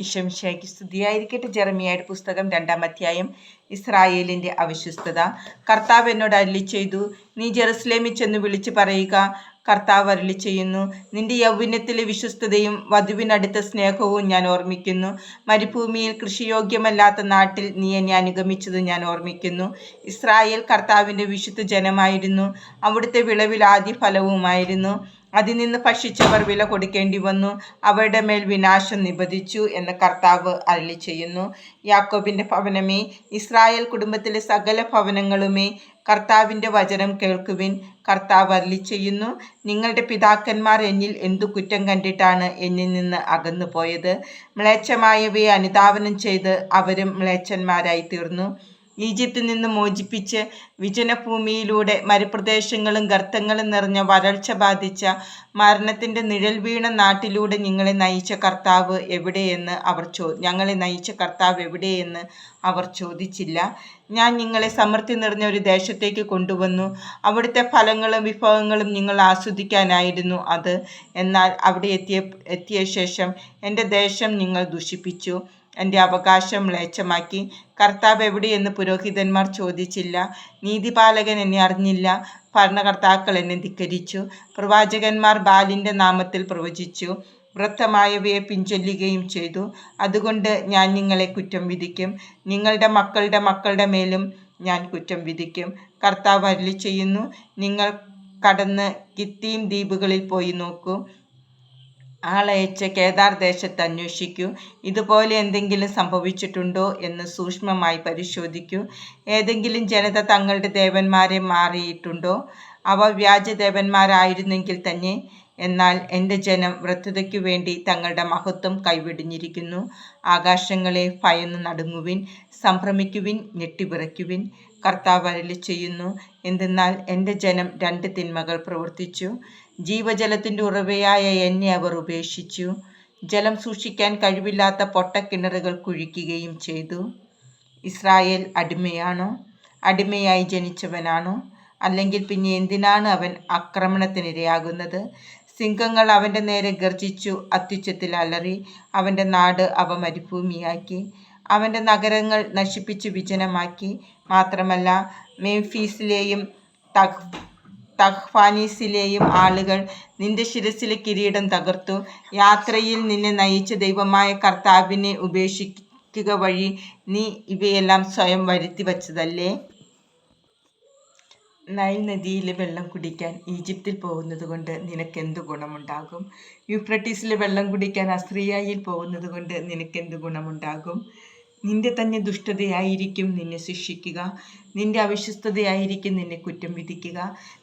ഇഷംഷയ്ക്ക് സ്തുതിയായിരിക്കട്ടെ. ജെറമിയായുടെ പുസ്തകം രണ്ടാം അധ്യായം ഇസ്രായേലിന്റെ അവിശ്വസ്തത. കർത്താവ് എന്നോട് അരുളി ചെയ്തു നീ ജെറുസലേമിൽ ചെന്ന് വിളിച്ചു പറയുക. കർത്താവ് അരുളി ചെയ്യുന്നു നിന്റെ യൗവനത്തിലെ വിശ്വസ്തതയും വധുവിനടുത്ത സ്നേഹവും ഞാൻ ഓർമ്മിക്കുന്നു. മരുഭൂമിയിൽ കൃഷിയോഗ്യമല്ലാത്ത നാട്ടിൽ നീ എന്നെ അനുഗമിച്ചത് ഞാൻ ഓർമ്മിക്കുന്നു. ഇസ്രായേൽ കർത്താവിന്റെ വിശുദ്ധ ജനമായിരുന്നു. അവിടുത്തെ വിളവിൽ ആദ്യ ഫലവുമായിരുന്നു അതിൽ നിന്ന് ഭക്ഷിച്ചവർ വില കൊടുക്കേണ്ടി വന്നു. അവരുടെ മേൽ വിനാശം നിബദിച്ചു എന്ന് കർത്താവ് അരളി ചെയ്യുന്നു. യാക്കോബിന്റെ ഭവനമേ ഇസ്രായേൽ കുടുംബത്തിലെ സകല ഭവനങ്ങളുമേ കർത്താവിന്റെ വചനം കേൾക്കുവിൻ. കർത്താവ് അരളി ചെയ്യുന്നു നിങ്ങളുടെ പിതാക്കന്മാർ എന്നിൽ എന്തു കുറ്റം കണ്ടിട്ടാണ് എന്നിൽ നിന്ന് അകന്നു പോയത്? മ്ലേച്ഛമായവയെ അനുധാവനം ചെയ്ത് അവരും മ്ലേച്ഛന്മാരായി തീർന്നു ഈജിപ്തിൽ നിന്ന് മോചിപ്പിച്ച് വിജനഭൂമിയിലൂടെ മരുപ്രദേശങ്ങളും ഗർത്തങ്ങളും നിറഞ്ഞ വരൾച്ച ബാധിച്ച മരണത്തിന്റെ നിഴൽ വീണ നാട്ടിലൂടെ നിങ്ങളെ നയിച്ച കർത്താവ് എവിടെയെന്ന് അവർ ചോ ഞങ്ങളെ നയിച്ച കർത്താവ് എവിടെയെന്ന് അവർ ചോദിച്ചില്ല. ഞാൻ നിങ്ങളെ സമൃദ്ധി നിറഞ്ഞ ഒരു ദേശത്തേക്ക് കൊണ്ടുവന്നു. അവിടുത്തെ ഫലങ്ങളും വിഭവങ്ങളും നിങ്ങൾ ആസ്വദിക്കാനായിരുന്നു അത്. എന്നാൽ അവിടെ എത്തിയ എത്തിയ ശേഷം എന്റെ ദേശം നിങ്ങൾ ദുഷിപ്പിച്ചു. എന്റെ അവകാശം മ്ലേച്ഛമാക്കി. കർത്താവ് എവിടെയെന്ന് പുരോഹിതന്മാർ ചോദിച്ചില്ല. നീതിപാലകൻ എന്നെ അറിഞ്ഞില്ല. ഭരണകർത്താക്കൾ എന്നെ ധിക്കരിച്ചു. പ്രവാചകന്മാർ ബാലിന്റെ നാമത്തിൽ പ്രവചിച്ചു. വൃത്തമായവയെ പിൻചൊല്ലുകയും ചെയ്തു. അതുകൊണ്ട് ഞാൻ നിങ്ങളെ കുറ്റം വിധിക്കും. നിങ്ങളുടെ മക്കളുടെ മക്കളുടെ മേലും ഞാൻ കുറ്റം വിധിക്കും. കർത്താവ് അരുളി ചെയ്യുന്നു നിങ്ങൾ കടന്ന് കിത്തീം ദ്വീപുകളിൽ പോയി നോക്കൂ. ആളയച്ച് കേദാർ ദേശത്ത് അന്വേഷിക്കൂ. ഇതുപോലെ എന്തെങ്കിലും സംഭവിച്ചിട്ടുണ്ടോ എന്ന് സൂക്ഷ്മമായി പരിശോധിക്കൂ. ഏതെങ്കിലും ജനത തങ്ങളുടെ ദേവന്മാരെ മാറിയിട്ടുണ്ടോ? അവ വ്യാജദേവന്മാരായിരുന്നെങ്കിൽ തന്നെ. എന്നാൽ എന്റെ ജനം വൃദ്ധതയ്ക്കു വേണ്ടി തങ്ങളുടെ മഹത്വം കൈവിടിഞ്ഞിരിക്കുന്നു. ആകാശങ്ങളെ ഭയന്ന് നടുങ്ങുവിൻ സംഭ്രമിക്കുവിൻ ഞെട്ടിവിറയ്ക്കുവിൻ. കർത്താവ് അരളി ചെയ്യുന്നു. എന്തെന്നാൽ എന്റെ ജനം രണ്ട് തിന്മകൾ പ്രവർത്തിച്ചു. ജീവജലത്തിന്റെ ഉറവയായ എന്നെ അവർ ഉപേക്ഷിച്ചു. ജലം സൂക്ഷിക്കാൻ കഴിവില്ലാത്ത പൊട്ടക്കിണറുകൾ കുഴിക്കുകയും ചെയ്തു. ഇസ്രായേൽ അടിമയാണോ? അടിമയായി ജനിച്ചവനാണോ? അല്ലെങ്കിൽ പിന്നെ എന്തിനാണ് അവൻ ആക്രമണത്തിനിരയാകുന്നത്? സിംഹങ്ങൾ അവന്റെ നേരെ ഗർജിച്ചു അത്യുച്ചത്തിൽ അലറി അവന്റെ നാട് അവ മരുഭൂമിയാക്കി അവന്റെ നഗരങ്ങൾ നശിപ്പിച്ചു വിജനമാക്കി. മാത്രമല്ല മേംഫീസിലെയും തഹ് തഹ്ഫാനീസിലെയും ആളുകൾ നിന്റെ ശിരസിലെ കിരീടം തകർത്തു. യാത്രയിൽ നിന്നെ നയിച്ച ദൈവമായ കർത്താവിനെ ഉപേക്ഷിക്കുക വഴി നീ ഇവയെല്ലാം സ്വയം വരുത്തി വച്ചതല്ലേ? നൈൽ നദിയിലെ വെള്ളം കുടിക്കാൻ ഈജിപ്തിൽ പോകുന്നത് കൊണ്ട് നിനക്കെന്ത് ഗുണമുണ്ടാകും? യുഫ്രട്ടീസിലെ വെള്ളം കുടിക്കാൻ അസ്രിയായിൽ പോകുന്നത് കൊണ്ട് നിനക്കെന്ത് ഗുണമുണ്ടാകും? നിന്റെ തന്നെ ദുഷ്ടതയായിരിക്കും നിന്നെ ശിക്ഷിക്കുക. നിന്റെ അവിശ്വസ്തതയായിരിക്കും നിന്നെ കുറ്റം വിധിക്കുക.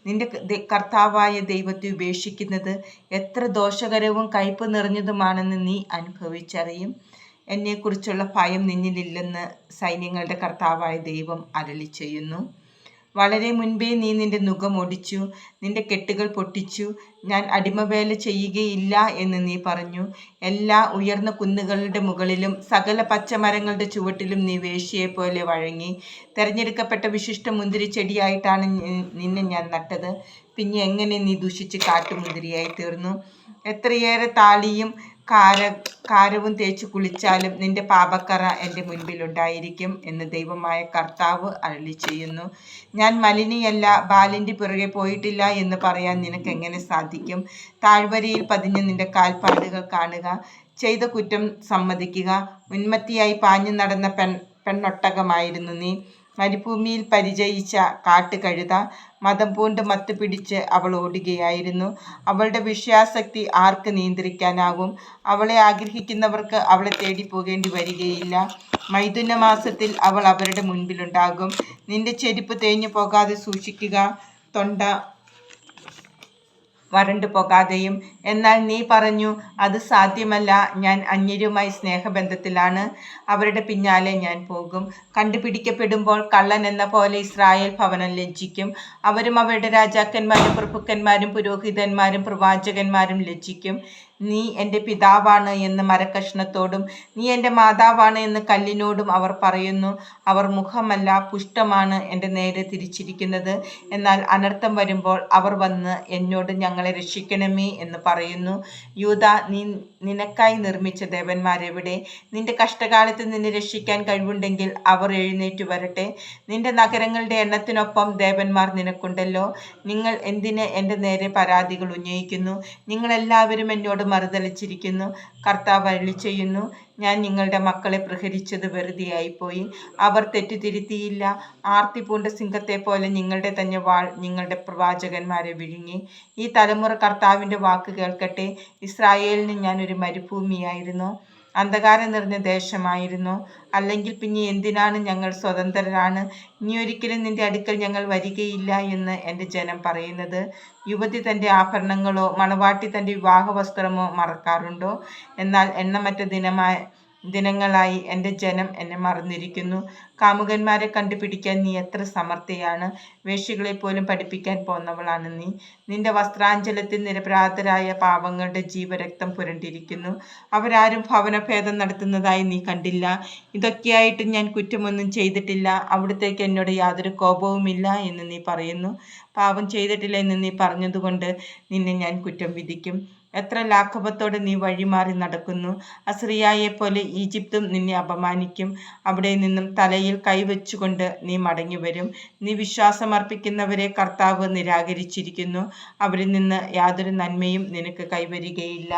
നിന്റെ കർത്താവായ ദൈവത്തെ ഉപേക്ഷിക്കുന്നത് എത്ര ദോഷകരവും കയ്പ് നിറഞ്ഞതുമാണെന്ന് നീ അനുഭവിച്ചറിയും. എന്നെക്കുറിച്ചുള്ള ഭയം നിന്നിലില്ലെന്ന് സൈന്യങ്ങളുടെ കർത്താവായ ദൈവം അരളി ചെയ്യുന്നു. വളരെ മുൻപേ നീ നിന്റെ നുഖം ഒടിച്ചു നിന്റെ കെട്ടുകൾ പൊട്ടിച്ചു ഞാൻ അടിമവേല ചെയ്യുകയില്ല എന്ന് നീ പറഞ്ഞു. എല്ലാ ഉയർന്ന കുന്നുകളുടെ മുകളിലും സകല പച്ചമരങ്ങളുടെ ചുവട്ടിലും നീ വേശ്യയെപ്പോലെ വഴങ്ങി. തെരഞ്ഞെടുക്കപ്പെട്ട വിശിഷ്ട മുന്തിരിച്ചെടിയായിട്ടാണ് നിന്നെ ഞാൻ നട്ടത്. പിന്നെ എങ്ങനെ നീ ദുഷിച്ച് കാട്ടുമുന്തിരിയായി തീർന്നു? എത്രയേറെ താളിയും കാര കാരവും തേച്ച് കുളിച്ചാലും നിന്റെ പാപക്കറ എന്റെ മുൻപിലുണ്ടായിരിക്കും എന്ന് ദൈവമായ കർത്താവ് അരളി ചെയ്യുന്നു. ഞാൻ മലിനിയല്ല ബാലിന്റെ പിറകെ പോയിട്ടില്ല എന്ന് പറയാൻ നിനക്ക് എങ്ങനെ സാധിക്കും? താഴ്വരയിൽ പതിഞ്ഞ് നിന്റെ കാൽപ്പാടുകൾ കാണുക ചെയ്ത കുറ്റം സമ്മതിക്കുക. ഉന്മത്തിയായി പാഞ്ഞു നടന്ന പെൺ പെണ്ണൊട്ടകമായിരുന്നു നീ. മരുഭൂമിയിൽ പരിചയിച്ച കാട്ടുകഴുത മതം പൂണ്ട് മത്ത് പിടിച്ച് അവൾ ഓടുകയായിരുന്നു. അവളുടെ വിഷയാസക്തി ആർക്ക് നിയന്ത്രിക്കാനാവും? അവളെ ആഗ്രഹിക്കുന്നവർക്ക് അവളെ തേടി പോകേണ്ടി വരികയില്ല. മൈഥുന മാസത്തിൽ അവൾ അവരുടെ മുൻപിലുണ്ടാകും. നിന്റെ ചെരുപ്പ് തേഞ്ഞു പോകാതെ സൂക്ഷിക്കുക തൊണ്ട വരണ്ടു പോകാതെയും. എന്നാൽ നീ പറഞ്ഞു അത് സാധ്യമല്ല. ഞാൻ അന്യരുമായി സ്നേഹബന്ധത്തിലാണ്. അവരുടെ പിന്നാലെ ഞാൻ പോകും. കണ്ടുപിടിക്കപ്പെടുമ്പോൾ കള്ളൻ എന്ന പോലെ ഇസ്രായേൽ ഭവനം ലജ്ജിക്കും. അവരും അവരുടെ രാജാക്കന്മാരും പ്രഭുക്കന്മാരും പുരോഹിതന്മാരും പ്രവാചകന്മാരും ലജ്ജിക്കും. നീ എന്റെ പിതാവാണ് എന്ന് മരക്കഷ്ണത്തോടും നീ എന്റെ മാതാവാണ് എന്ന് കല്ലിനോടും അവർ പറയുന്നു. അവർ മുഖമല്ല പുഷ്ടമാണ് എന്റെ നേരെ തിരിച്ചിരിക്കുന്നത്. എന്നാൽ അനർത്ഥം വരുമ്പോൾ അവർ വന്ന് എന്നോട് ഞങ്ങളെ രക്ഷിക്കണമേ എന്ന് പറയുന്നു. യൂത നീ നിനക്കായി നിർമ്മിച്ച ദേവന്മാരെവിടെ? നിന്റെ കഷ്ടകാലത്ത് നിന്നെ രക്ഷിക്കാൻ കഴിവുണ്ടെങ്കിൽ അവർ എഴുന്നേറ്റ് വരട്ടെ. നിന്റെ നഗരങ്ങളുടെ എണ്ണത്തിനൊപ്പം ദേവന്മാർ നിനക്കുണ്ടല്ലോ. നിങ്ങൾ എന്തിന് എന്റെ നേരെ പരാതികൾ ഉന്നയിക്കുന്നു? നിങ്ങളെല്ലാവരും എന്നോട് മറുതലിച്ചിരിക്കുന്നു. കർത്താവ് അരുളി ചെയ്യുന്നു ഞാൻ നിങ്ങളുടെ മക്കളെ പ്രഹരിച്ചത് വെറുതെയായിപ്പോയി. അവർ തെറ്റുതിരുത്തിയില്ല. ആർത്തി പൂണ്ട സിംഹത്തെ പോലെ നിങ്ങളുടെ തന്നെ വാൾ നിങ്ങളുടെ പ്രവാചകന്മാരെ വിഴുങ്ങി. ഈ തലമുറ കർത്താവിന്റെ വാക്ക് കേൾക്കട്ടെ. ഇസ്രായേലിന് ഞാൻ ഒരു മരുഭൂമിയായിരുന്നു. അന്ധകാരം നിറഞ്ഞ ദേശമായിരുന്നു. അല്ലെങ്കിൽ പിന്നെ എന്തിനാണ് ഞങ്ങൾ സ്വതന്ത്രരാണ്? ഇനി ഒരിക്കലും നിന്റെ അടുക്കൽ ഞങ്ങൾ വരികയില്ല എന്ന് എന്റെ ജനം പറയുന്നത്. യുവതി തന്റെ ആഭരണങ്ങളോ മണവാട്ടി തന്റെ വിവാഹ വസ്ത്രമോ മറക്കാറുണ്ടോ? എന്നാൽ എണ്ണമറ്റ ദിനമായ ദിനങ്ങളായി എന്റെ ജനം എന്നെ മറന്നിരിക്കുന്നു. കാമുകന്മാരെ കണ്ടുപിടിക്കാൻ നീ എത്ര സമർത്ഥയാണ്. വേഷികളെപ്പോലും പോലും പഠിപ്പിക്കാൻ പോന്നവളാണ് നീ. നിന്റെ വസ്ത്രാഞ്ചലത്തിൽ നിരപരാധരായ പാവങ്ങളുടെ ജീവരക്തം പുരണ്ടിരിക്കുന്നു. അവരാരും ഭവനഭേദം നടത്തുന്നതായി നീ കണ്ടില്ല. ഇതൊക്കെയായിട്ടും ഞാൻ കുറ്റമൊന്നും ചെയ്തിട്ടില്ല. അവിടത്തേക്ക് എന്നോട് യാതൊരു കോപവുമില്ല എന്ന് നീ പറയുന്നു. പാപം ചെയ്തിട്ടില്ല എന്ന് നീ പറഞ്ഞതുകൊണ്ട് നിന്നെ ഞാൻ കുറ്റം വിധിക്കും. എത്ര ലാഘവത്തോടെ നീ വഴിമാറി നടക്കുന്നു? അസ്രിയായെ പോലെ ഈജിപ്തും നിന്നെ അപമാനിക്കും. അവിടെ നിന്നും തലയിൽ കൈവച്ചുകൊണ്ട് നീ മടങ്ങി വരും നീ വിശ്വാസമർപ്പിക്കുന്നവരെ കർത്താവ് നിരാകരിച്ചിരിക്കുന്നു. അവരിൽ നിന്ന് യാതൊരു നന്മയും നിനക്ക് കൈവരികയില്ല.